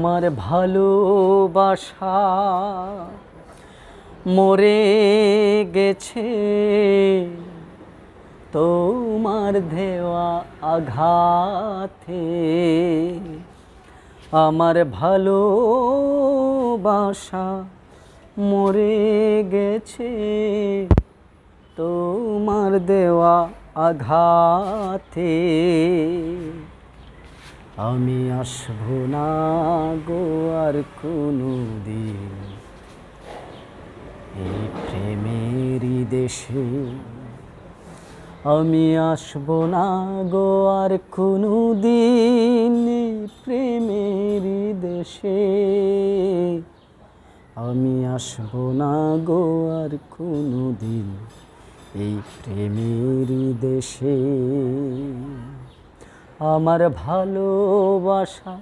আমার ভালোবাসা মরে গেছে তোমার দেওয়া আঘাতে আমার ভালোবাসা মরে গেছে তোমার দেওয়া আঘাতে আমি আসব না গো আর কোনো দিন। এই প্রেমেরই দেশে আমি আসব না গো আর কোনো দিন। এই প্রেমেরই দেশে আমি আসব না গো আর কোনো দিন। এই প্রেমেরই দেশে আমার ভালোবাসা।